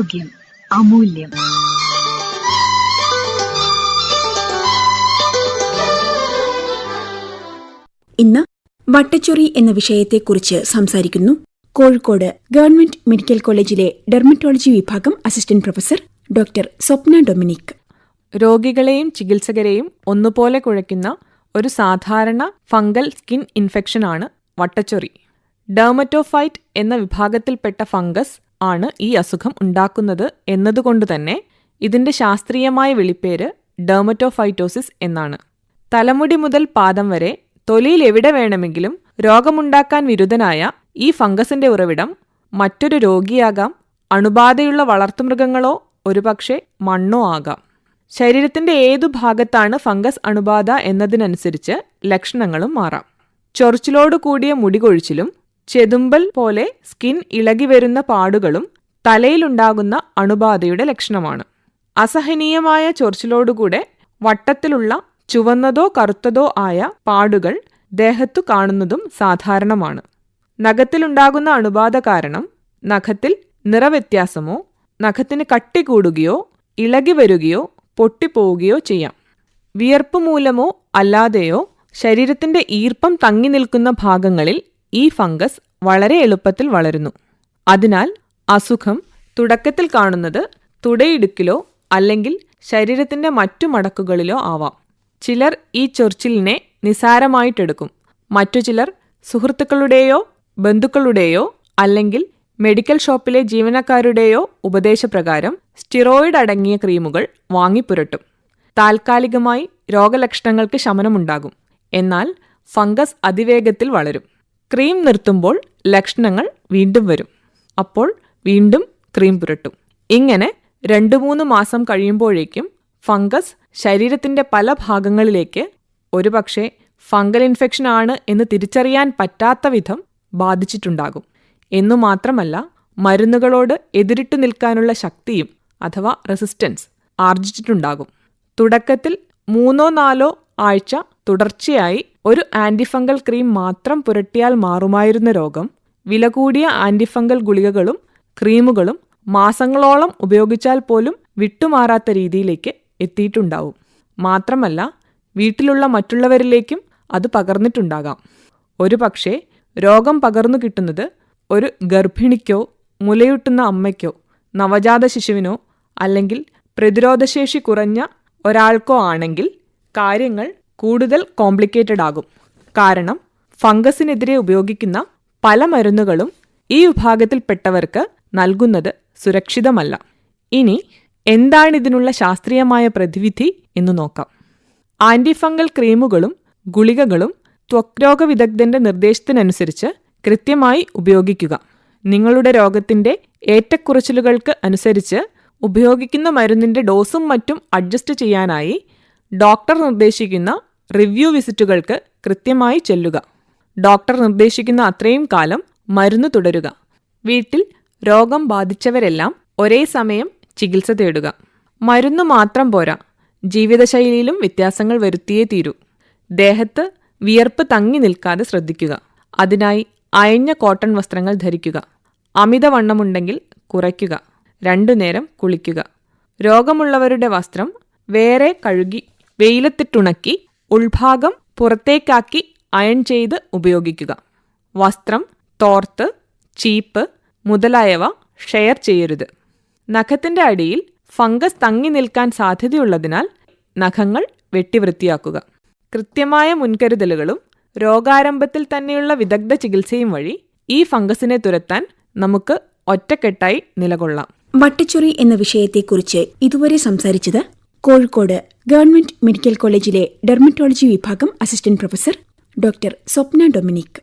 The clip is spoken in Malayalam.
ആരോഗ്യം അമൂല്യം. ഇന്ന് വട്ടച്ചൊറി എന്ന വിഷയത്തെക്കുറിച്ച് സംസാരിക്കുന്നു കോഴിക്കോട് ഗവൺമെന്റ് മെഡിക്കൽ കോളേജിലെ ഡെർമറ്റോളജി വിഭാഗം assistant professor doctor Swapna Dominic. രോഗികളെയും ചികിത്സകരെയും ഒന്നുപോലെ കുഴയ്ക്കുന്ന ഒരു സാധാരണ ഫംഗൽ സ്കിൻ ഇൻഫെക്ഷനാണ് വട്ടച്ചൊറി. ഡെർമറ്റോഫൈറ്റ് എന്ന വിഭാഗത്തിൽപ്പെട്ട ഫംഗസ് ആണ് ഈ അസുഖം ഉണ്ടാക്കുന്നത് എന്നതുകൊണ്ട് തന്നെ ഇതിന്റെ ശാസ്ത്രീയമായ വിളിപ്പേര് ഡെർമറ്റോഫൈറ്റോസിസ് എന്നാണ്. തലമുടി മുതൽ പാദം വരെ തൊലിയിൽ എവിടെ വേണമെങ്കിലും രോഗമുണ്ടാക്കാൻ വിരുദ്ധനായ ഈ ഫംഗസിന്റെ ഉറവിടം മറ്റൊരു രോഗിയാകാം അണുബാധയുള്ള വളർത്തുമൃഗങ്ങളോ ഒരുപക്ഷെ മണ്ണോ ആകാം. ശരീരത്തിന്റെ ഏതു ഭാഗത്താണ് ഫംഗസ് അണുബാധ എന്നതിനനുസരിച്ച് ലക്ഷണങ്ങളും മാറാം. ചൊറിച്ചിലോടു കൂടിയ മുടികൊഴിച്ചിലും ചെതുമ്പൽ പോലെ സ്കിൻ ഇളകി വരുന്ന പാടുകളും തലയിലുണ്ടാകുന്ന അണുബാധയുടെ ലക്ഷണമാണ്. അസഹനീയമായ ചൊറിച്ചിലോടുകൂടെ വട്ടത്തിലുള്ള ചുവന്നതോ കറുത്തതോ ആയ പാടുകൾ ദേഹത്തു കാണുന്നതും സാധാരണമാണ്. നഖത്തിലുണ്ടാകുന്ന അണുബാധ കാരണം നഖത്തിൽ നിറവ്യത്യാസമോ നഖത്തിന് കട്ടി കൂടുകയോ ഇളകി വരികയോ പൊട്ടിപ്പോവുകയോ ചെയ്യാം. വിയർപ്പ് മൂലമോ അല്ലാതെയോ ശരീരത്തിന്റെ ഈർപ്പം തങ്ങി നിൽക്കുന്ന ഭാഗങ്ങളിൽ ഈ ഫംഗസ് വളരെ എളുപ്പത്തിൽ വളരുന്നു. അതിനാൽ അസുഖം തുടക്കത്തിൽ കാണുന്നത് തുടയിടുക്കിലോ അല്ലെങ്കിൽ ശരീരത്തിന്റെ മറ്റു മടക്കുകളിലോ ആവാം. ചിലർ ഈ ചൊറിച്ചിലിനെ നിസാരമായിട്ടെടുക്കും. മറ്റു ചിലർ സുഹൃത്തുക്കളുടെയോ ബന്ധുക്കളുടെയോ അല്ലെങ്കിൽ മെഡിക്കൽ ഷോപ്പിലെ ജീവനക്കാരുടെയോ ഉപദേശപ്രകാരം സ്റ്റിറോയിഡ് അടങ്ങിയ ക്രീമുകൾ വാങ്ങിപ്പുരട്ടും. താൽക്കാലികമായി രോഗലക്ഷണങ്ങൾക്ക് ശമനമുണ്ടാകും. എന്നാൽ ഫംഗസ് അതിവേഗത്തിൽ വളരും. ക്രീം നിർത്തുമ്പോൾ ലക്ഷണങ്ങൾ വീണ്ടും വരും. അപ്പോൾ വീണ്ടും ക്രീം പുരട്ടും. ഇങ്ങനെ രണ്ടു മൂന്ന് മാസം കഴിയുമ്പോഴേക്കും ഫംഗസ് ശരീരത്തിന്റെ പല ഭാഗങ്ങളിലേക്ക് ഒരുപക്ഷെ ഫംഗൽ ഇൻഫെക്ഷൻ ആണ് എന്ന് തിരിച്ചറിയാൻ പറ്റാത്ത വിധം ബാധിച്ചിട്ടുണ്ടാകും. എന്നു മാത്രമല്ല മരുന്നുകളോട് എതിരിട്ടു നിൽക്കാനുള്ള ശക്തിയും അഥവാ റെസിസ്റ്റൻസ് ആർജിച്ചിട്ടുണ്ടാകും. തുടക്കത്തിൽ മൂന്നോ നാലോ ആഴ്ച തുടർച്ചയായി ഒരു ആന്റിഫംഗൽ ക്രീം മാത്രം പുരട്ടിയാൽ മാറുമായിരുന്ന രോഗം വില കൂടിയ ആന്റിഫംഗൽ ഗുളികകളും ക്രീമുകളും മാസങ്ങളോളം ഉപയോഗിച്ചാൽ പോലും വിട്ടുമാറാത്ത രീതിയിലേക്ക് എത്തിയിട്ടുണ്ടാവും. മാത്രമല്ല വീട്ടിലുള്ള മറ്റുള്ളവരിലേക്കും അത് പകർന്നിട്ടുണ്ടാകാം. ഒരു പക്ഷേ രോഗം പകർന്നു കിട്ടുന്നത് ഒരു ഗർഭിണിക്കോ മുലയൂട്ടുന്ന അമ്മയ്ക്കോ നവജാത ശിശുവിനോ അല്ലെങ്കിൽ പ്രതിരോധശേഷി കുറഞ്ഞ ഒരാൾക്കോ ആണെങ്കിൽ കാര്യങ്ങൾ കൂടുതൽ കോംപ്ലിക്കേറ്റഡ് ആകും. കാരണം ഫംഗസിനെതിരെ ഉപയോഗിക്കുന്ന പല മരുന്നുകളും ഈ വിഭാഗത്തിൽപ്പെട്ടവർക്ക് നൽകുന്നത് സുരക്ഷിതമല്ല. ഇനി എന്താണ് ഇതിനുള്ള ശാസ്ത്രീയമായ പ്രതിവിധി എന്ന് നോക്കാം. ആന്റിഫംഗൽ ക്രീമുകളും ഗുളികകളും ത്വക്രോഗ വിദഗ്ധന്റെ നിർദ്ദേശത്തിനനുസരിച്ച് കൃത്യമായി ഉപയോഗിക്കുക. നിങ്ങളുടെ രോഗത്തിന്റെ ഏറ്റക്കുറച്ചിലുകൾക്ക് അനുസരിച്ച് ഉപയോഗിക്കുന്ന മരുന്നിന്റെ ഡോസും മറ്റും അഡ്ജസ്റ്റ് ചെയ്യാനായി ഡോക്ടർ നിർദ്ദേശിക്കുന്ന റിവ്യൂ വിസിറ്റുകൾക്ക് കൃത്യമായി ചെല്ലുക. ഡോക്ടർ നിർദ്ദേശിക്കുന്ന അത്രയും കാലം മരുന്ന് തുടരുക. വീട്ടിൽ രോഗം ബാധിച്ചവരെല്ലാം ഒരേ സമയം ചികിത്സ തേടുക. മരുന്ന് മാത്രം പോരാ. ജീവിതശൈലിയിലും വ്യത്യാസങ്ങൾ വരുത്തിയേ തീരൂ. ദേഹത്ത് വിയർപ്പ് തങ്ങി നിൽക്കാതെ ശ്രദ്ധിക്കുക. അതിനായി അയഞ്ഞ കോട്ടൺ വസ്ത്രങ്ങൾ ധരിക്കുക. അമിതവണ്ണമുണ്ടെങ്കിൽ കുറയ്ക്കുക. രണ്ടു നേരം കുളിക്കുക. രോഗമുള്ളവരുടെ വസ്ത്രം വേറെ കഴുകി വെയിലത്തിട്ടുണക്കി ഉൾഭാഗം പുറത്തേക്കാക്കി അയൺ ചെയ്ത് ഉപയോഗിക്കുക. വസ്ത്രം തോർത്ത് ചീപ്പ് മുതലായവ ഷെയർ ചെയ്യരുത്. നഖത്തിന്റെ അടിയിൽ ഫംഗസ് തങ്ങി നിൽക്കാൻ സാധ്യതയുള്ളതിനാൽ നഖങ്ങൾ വെട്ടിവൃത്തിയാക്കുക. കൃത്യമായ മുൻകരുതലുകളും രോഗാരംഭത്തിൽ തന്നെയുള്ള വിദഗ്ധ ചികിത്സയും വഴി ഈ ഫംഗസിനെ തുരത്താൻ നമുക്ക് ഒറ്റക്കെട്ടായി നിലകൊള്ളാം. വട്ടച്ചൊറി എന്ന വിഷയത്തെക്കുറിച്ച് ഇതുവരെ സംസാരിച്ചത് കോഴിക്കോട് ഗവൺമെന്റ് മെഡിക്കൽ കോളേജിലെ ഡെർമറ്റോളജി വിഭാഗം assistant professor doctor Swapna Dominic.